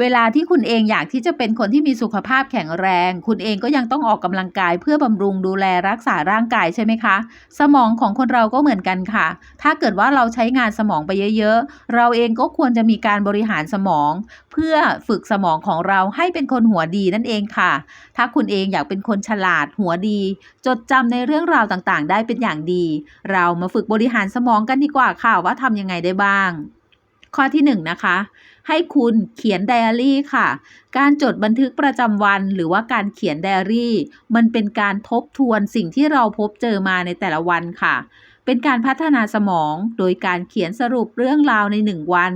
เวลาที่คุณเองอยากที่จะเป็นคนที่มีสุขภาพแข็งแรง คุณเองก็ยังต้องออกกำลังกายเพื่อบำรุงดูแลรักษาร่างกายใช่ไหมคะ สมองของคนเราก็เหมือนกันค่ะ ถ้าเกิดว่าเราใช้งานสมองไปเยอะ ๆ เราเองก็ควรจะมีการบริหารสมอง เพื่อฝึกสมองของเราให้เป็นคนหัวดีนั่นเองค่ะ ถ้าคุณเองอยากเป็นคนฉลาดหัวดี จดจำในเรื่องราวต่างๆ ได้เป็นอย่างดี เรามาฝึกบริหารสมองกันดีกว่าค่ะว่าทำยังไงได้บ้าง ข้อที่หนึ่งนะคะ ให้คุณเขียนไดอารี่ค่ะ การจดบันทึกประจำวันหรือว่าการเขียนไดอารี่ มันเป็นการทบทวนสิ่งที่เราพบเจอมาในแต่ละวันค่ะ เป็นการพัฒนาสมองโดยการเขียนสรุปเรื่องราวในหนึ่งวัน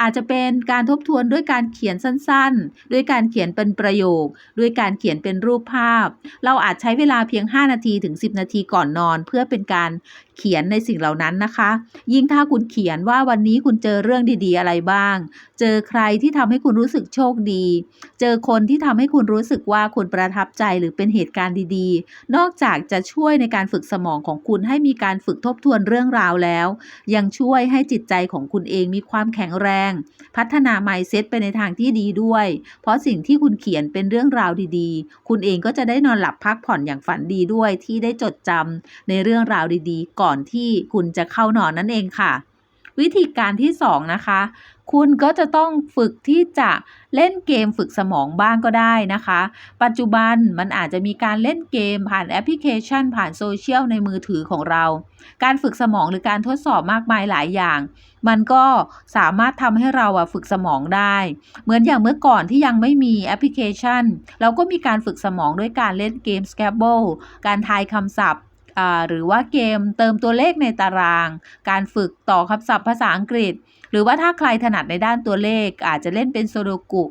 อาจจะเป็นการทบทวนด้วยการเขียนสั้นๆ ด้วยการเขียนเป็นประโยค ด้วยการเขียนเป็นรูปภาพ เราอาจใช้เวลาเพียง 5 นาทีถึง 10 นาทีก่อนนอน เพื่อเป็นการเขียนในสิ่งเหล่านั้นนะคะ ยิ่งถ้าคุณเขียนว่าวันนี้คุณเจอเรื่องดีๆอะไรบ้าง เจอใครที่ทำให้คุณรู้สึกโชคดี เจอคนที่ทำให้คุณรู้สึกว่าคุณประทับใจหรือเป็นเหตุการณ์ดีๆ นอกจากจะช่วยในการฝึกสมองของคุณให้มีการฝึกทบทวนเรื่องราวแล้ว ยังช่วยให้จิตใจของคุณเองมีความแข็งแรง พัฒนา mindset ไปในทางที่ดีด้วย เพราะสิ่งที่คุณเขียนเป็นเรื่องราวดีๆ คุณเองก็จะได้นอนหลับพักผ่อนอย่างฝันดีด้วยที่ได้จดจำในเรื่องราวดีๆก่อนที่คุณจะเข้านอนนั่นเองค่ะ วิธีการที่สองนะคะ คุณก็จะต้องฝึกที่จะเล่นเกมฝึกสมองบ้างก็ได้นะคะ ปัจจุบันมันอาจจะมีการเล่นเกมผ่านแอปพลิเคชัน ผ่านโซเชียลในมือถือของเรา การฝึกสมองหรือการทดสอบมากมายหลายอย่าง มันก็สามารถทำให้เราฝึกสมองได้ เหมือนอย่างเมื่อก่อนที่ยังไม่มีแอปพลิเคชัน เราก็มีการฝึกสมองด้วยการเล่นเกม Scrabble การทายคำศัพท์ หรือว่าเกมเติมตัวเลขในตาราง การฝึกต่อคำศัพท์ภาษาอังกฤษ หรือว่าถ้าใครถนัดในด้านตัวเลข อาจจะเล่นเป็นโซโดกุ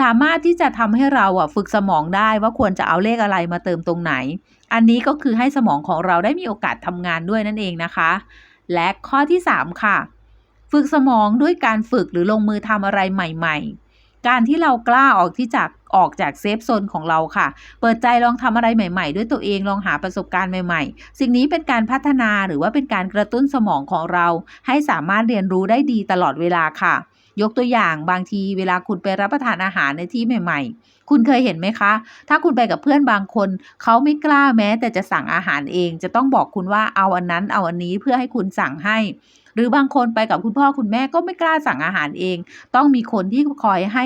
สามารถที่จะทำให้เราอะฝึกสมองได้ว่าควรจะเอาเลขอะไรมาเติมตรงไหน อันนี้ก็คือให้สมองของเราได้มีโอกาสทำงานด้วยนั่นเองนะคะ และข้อที่ 3 ค่ะ ฝึกสมองด้วยการฝึกหรือลงมือทำอะไรใหม่ ๆ การที่เรากล้าออกที่จากออกจากเซฟโซนของเราค่ะ เปิดใจลองทำอะไรใหม่ ๆ ด้วยตัวเองลองหาประสบการณ์ใหม่ ๆ สิ่งนี้เป็นการพัฒนาหรือว่าเป็นการกระตุ้นสมองของเรา ให้สามารถเรียนรู้ได้ดีตลอดเวลาค่ะ ยกตัวอย่างบางทีเวลาคุณไปรับประทานอาหารในที่ใหม่ ๆคุณเคยเห็นไหมคะ ถ้าคุณไปกับเพื่อนบางคน เขาไม่กล้าแม้แต่จะสั่งอาหารเอง จะต้องบอกคุณว่าเอาอันนั้นเอาอันนี้เพื่อให้คุณสั่งให้ หรือบางคนไปกับคุณพ่อคุณแม่ก็ไม่กล้าสั่งอาหารเอง ต้องมีคนที่คอยให้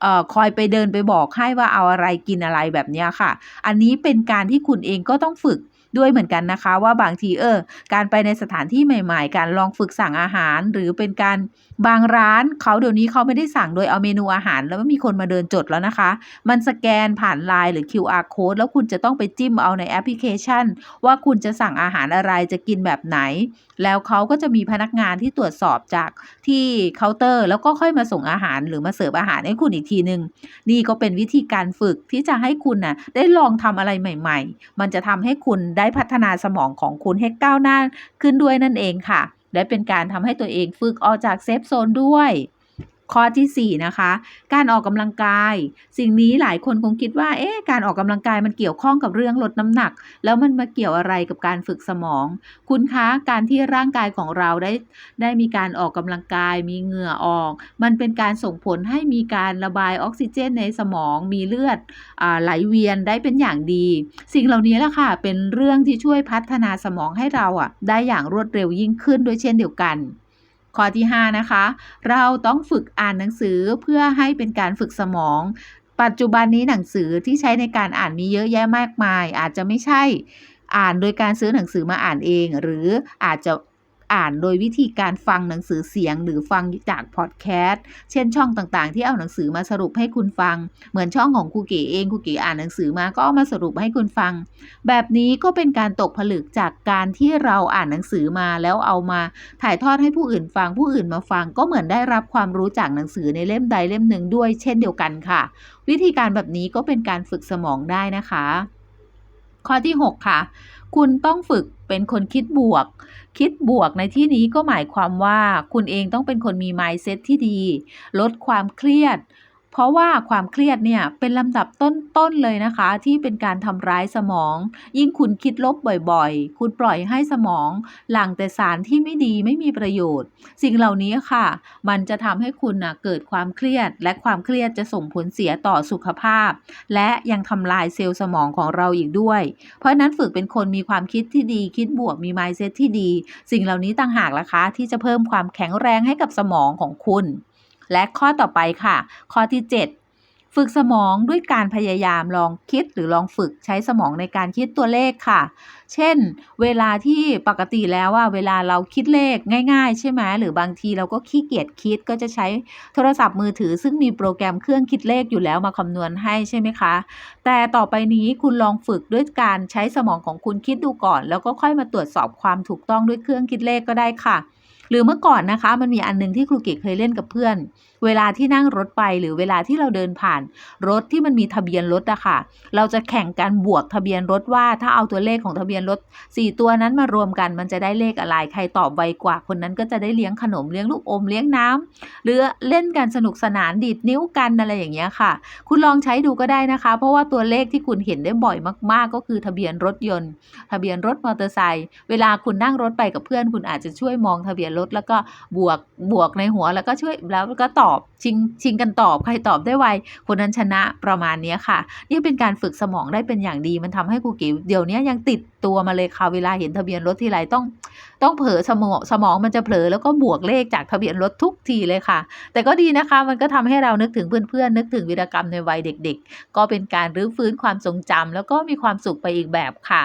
เอ่อคอยไปเดินไปบอกให้ว่าเอาอะไรกินอะไรแบบนี้ค่ะ อันนี้เป็นการที่คุณเองก็ต้องฝึก ด้วยเหมือนกันนะคะว่าบางทีเออการไปในสถานที่ใหม่ ๆ การลองฝึกสั่งอาหาร หรือเป็นการบางร้านเขาเดี๋ยวนี้เขาไม่ได้สั่งโดยเอาเมนูอาหาร แล้วไม่มีคนมาเดินจดแล้วนะคะ มันสแกนผ่านไลน์หรือ QR code แล้วคุณจะต้องไปจิ้มเอาในแอปพลิเคชัน ว่าคุณจะสั่งอาหารอะไรจะกินแบบไหน แล้วเขาก็จะมีพนักงานที่ตรวจสอบจากที่เคาน์เตอร์ แล้วก็ค่อยมาส่งอาหารหรือมาเสิร์ฟอาหารให้คุณอีกทีหนึ่งนี่ก็เป็นวิธีการฝึกที่จะให้คุณน่ะได้ลองทำอะไรใหม่ ๆ มันจะทำให้คุณได้พัฒนาสมองของคุณให้ก้าวหน้าขึ้นด้วยนั่นเองค่ะ และเป็นการทำให้ตัวเองฝึกออกจากเซฟโซนด้วย ข้อทีสี่ 4 นะคะ การออกกำลังกาย สิ่งนี้หลายคนคงคิดว่า เอ๊ะ การออกกำลังกายมันเกี่ยวข้องกับเรื่องลดน้ำหนัก แล้วมันมาเกี่ยวอะไรกับการฝึกสมอง คุณคะ การที่ร่างกายของเราได้ ได้มีการออกกำลังกาย มีเหงื่อออก มันเป็นการส่งผลให้มีการระบายออกซิเจนในสมอง มีเลือดอไหลเวียนได้เป็นอย่างดี สิ่งเหล่านี้แหละค่ะ เป็นเรื่องที่ช่วยพัฒนาสมองให้เราอะ ได้อย่างรวดเร็วยิ่งขึ้นด้วยเช่นเดียวกัน ข้อที่ 5 นะคะ เราต้องฝึกอ่านหนังสือเพื่อให้เป็นการฝึกสมอง ปัจจุบันนี้หนังสือที่ใช้ในการอ่านมีเยอะแยะมากมาย อาจจะไม่ใช่อ่านโดยการซื้อหนังสือมาอ่านเอง หรืออาจจะ อ่านโดยวิธีการฟังหนังสือเสียงหรือฟังจากพอดแคสต์เช่นช่องต่างๆ ที่เอาหนังสือมาสรุปให้คุณฟัง เหมือนช่องของครูเก๋เองครูเก๋อ่านหนังสือมาก็เอามาสรุปให้คุณฟัง แบบนี้ก็เป็นการตกผลึกจากการที่เราอ่านหนังสือมาแล้วเอามาถ่ายทอดให้ผู้อื่นฟังผู้อื่นมาฟัง ก็เหมือนได้รับความรู้จากหนังสือในเล่มใดเล่มหนึ่งด้วย เช่นเดียวกันค่ะ วิธีการแบบนี้ก็เป็นการฝึกสมองได้นะคะ ข้อที่ 6 ค่ะ คุณต้องฝึกเป็นคนคิดบวก คิดบวกในที่นี้ก็หมายความว่า คุณเองต้องเป็นคนมี mindset ที่ดี ลดความเครียด เพราะว่าความเครียดเนี่ยเป็นลำดับต้นๆเลยนะคะ ที่เป็นการทำร้ายสมอง ยิ่งคุณคิดลบบ่อยๆ คุณปล่อยให้สมอง หลั่งแต่สารที่ไม่ดีไม่มีประโยชน์ สิ่งเหล่านี้ค่ะ มันจะทำให้คุณนะเกิดความเครียด และความเครียดจะส่งผลเสียต่อสุขภาพ และยังทำลายเซลล์สมองของเราอีกด้วย เพราะฉะนั้นฝึกเป็นคนมีความคิดที่ดีคิดบวกมี mindset ที่ดี สิ่งเหล่านี้ต่างหากล่ะคะ ที่จะเพิ่มความแข็งแรงให้กับสมองของคุณ และข้อต่อไปค่ะ ข้อที่ 7 ฝึกสมองด้วยการพยายามลองคิดหรือลองฝึกใช้สมองในการคิดตัวเลขค่ะ เช่น เวลาที่ปกติแล้วว่าเวลาเราคิดเลขง่าย ๆ ใช่ไหมหรือบางทีเราก็ขี้เกียจคิดก็จะใช้โทรศัพท์มือถือ ซึ่งมีโปรแกรมเครื่องคิดเลขอยู่แล้วมาคำนวณให้ใช่ไหมคะ แต่ต่อไปนี้คุณลองฝึกด้วยการใช้สมองของคุณคิดดูก่อน แล้วก็ค่อยมาตรวจสอบความถูกต้องด้วยเครื่องคิดเลขก็ได้ค่ะ หรือเมื่อก่อนนะคะ มันมีอันหนึงที่ครูเก๋เคยเล่นกับเพื่อน เวลาที่นั่งรถไปหรือเวลาที่เราเดินผ่าน รถที่มันมีทะเบียนรถอะค่ะ เราจะแข่งกันบวกทะเบียนรถว่าถ้าเอาตัวเลขของทะเบียนรถ 4 ตัวนั้นมารวมกันมันจะได้เลขอะไร ใครตอบไวกว่า คนนั้นก็จะได้เลี้ยงขนมเลี้ยงลูกอมเลี้ยงน้ำหรือเล่นกันสนุกสนานดีดนิ้วกันอะไรอย่างเงี้ยค่ะ คุณลองใช้ดูก็ได้นะคะ เพราะว่าตัวเลขที่คุณเห็นได้บ่อยมาก ๆ ก็คือทะเบียนรถยนต์ ทะเบียนรถมอเตอร์ไซค์เวลาคุณนั่งรถไปกับเพื่อน คุณอาจจะช่วยมองทะเบียนรถแล้วก็บวกบวกในหัวแล้วก็ช่วยแล้วก็ตอบชิงชิงกันตอบใครตอบได้ไวคนนั้นชนะประมาณนี้ค่ะ นี่เป็นการฝึกสมองได้เป็นอย่างดีมันทำให้ครูกิ๋วเดี๋ยวนี้ยังติดตัวมาเลยค่ะเวลาเห็นทะเบียนรถทีไรต้องต้องเผลอสมองสมองมันจะเผลอแล้วก็บวกเลขจากทะเบียนรถทุกทีเลยค่ะ แต่ก็ดีนะคะมันก็ทำให้เรานึกถึงเพื่อนๆนึกถึงวีรกรรมในวัยเด็ก ๆ ก็เป็นการรื้อฟื้นความทรงจำแล้วก็มีความสุขไปอีกแบบค่ะ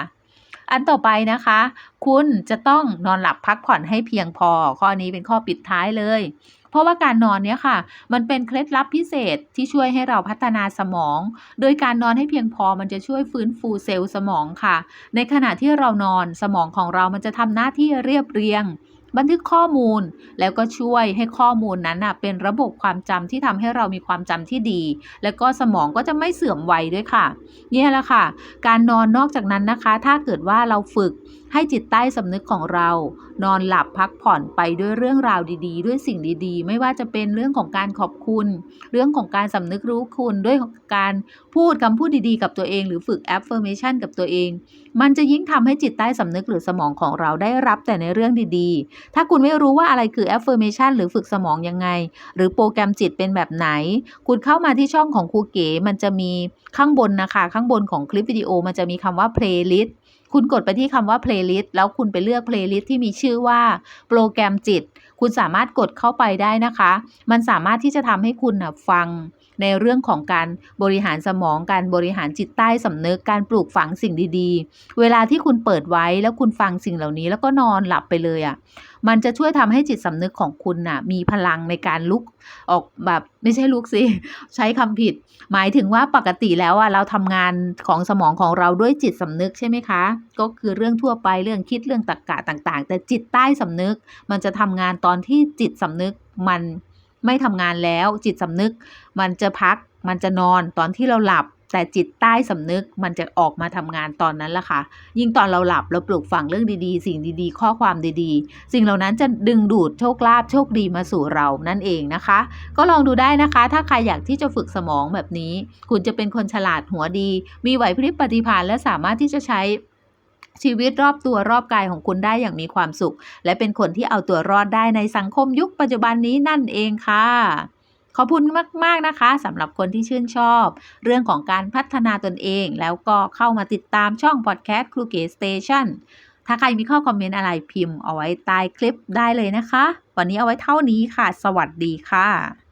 อันต่อไปนะคะ คุณจะต้องนอนหลับพักผ่อนให้เพียงพอ ข้อนี้เป็นข้อปิดท้ายเลย เพราะว่าการนอนเนี้ยค่ะ มันเป็นเคล็ดลับพิเศษที่ช่วยให้เราพัฒนาสมอง โดยการนอนให้เพียงพอมันจะช่วยฟื้นฟูเซลล์สมองค่ะ ในขณะที่เรานอนสมองของเรามันจะทำหน้าที่เรียบเรียงบันทึกข้อมูลแล้วก็ช่วยให้ข้อมูลนั้นน่ะเป็นระบบความจำที่ทำให้เรามีความจำที่ดี แล้วก็สมองก็จะไม่เสื่อมวัยด้วยค่ะ เนี่ยแหละค่ะ การนอนนอกจากนั้นนะคะ ถ้าเกิดว่าเราฝึกให้จิตใต้สำนึกของเรา นอนหลับพักผ่อนไปด้วยเรื่องราวดีๆ ด้วยสิ่งดีๆ ไม่ว่าจะเป็นเรื่องของการขอบคุณ เรื่องของการสำนึกรู้คุณด้วยการพูดคำพูดดีๆ กับตัวเอง หรือฝึก affirmation กับตัวเอง มันจะยิ่งทำให้จิตใต้สำนึกหรือสมองของเราได้รับแต่ในเรื่องดีๆ ถ้าคุณไม่รู้ว่าอะไรคือ affirmation หรือฝึกสมองยังไง หรือโปรแกรมจิตเป็นแบบไหน คุณเข้ามาที่ช่องของครูเก๋มันจะมีข้างบนนะคะ ข้างบนของคลิปวิดีโอมันจะมีคำว่า playlist คุณกดไปที่คำว่า playlist แล้วคุณไปเลือก playlist ที่มีชื่อว่า โปรแกรมจิต คุณสามารถกดเข้าไปได้นะคะ มันสามารถที่จะทำให้คุณนะฟัง ในเรื่องของการบริหารสมองการบริหารจิตใต้สำนึกการปลูกฝังสิ่งดีๆ เวลาที่คุณเปิดไว้แล้วคุณฟังสิ่งเหล่านี้ แล้วก็นอนหลับไปเลยอะ่ะมันจะช่วยทำให้จิตสำนึกของคุณน่ะ มีพลังในการลุกออกแบบไม่ใช่ลุกสิใช้คำผิด หมายถึงว่าปกติแล้วอะเราทำงานของสมองของเราด้วยจิตสำนึกใช่ไหมคะ ก็คือเรื่องทั่วไปเรื่องคิดเรื่องตรรกะต่าง ๆ แต่จิตใต้สำนึก มันจะทำงานตอนที่จิตสำนึกมัน ไม่ทำงานแล้ว จิตสำนึก มันจะพัก มันจะนอนตอนที่เราหลับ แต่จิตใต้สำนึกมันจะออกมาทำงานตอนนั้นละค่ะ ยิ่งตอนเราหลับเราปลูกฝังเรื่องดีๆ สิ่งดีๆ ข้อความดีๆ สิ่งเหล่านั้นจะดึงดูดโชคลาภโชคดีมาสู่เรานั่นเองนะคะ ก็ลองดูได้นะคะ ถ้าใครอยากที่จะฝึกสมองแบบนี้ คุณจะเป็นคนฉลาดหัวดี มีไหวพริบปฏิภาณและสามารถที่จะใช้ ชีวิตรอบตัวรอบกายของคุณได้อย่างมีความสุข และเป็นคนที่เอาตัวรอดได้ในสังคมยุคปัจจุบันนี้นั่นเองค่ะขอบคุณมาก ๆ นะคะสำหรับคนที่ชื่นชอบ เรื่องของการพัฒนาตนเอง แล้วก็เข้ามาติดตามช่องพอดแคสต์ครูเก๋สเตชันถ้าใครมีข้อคอมเมนต์อะไรพิมพ์เอาไว้ใต้คลิปได้เลยนะคะ วันนี้เอาไว้เท่านี้ค่ะ สวัสดีค่ะ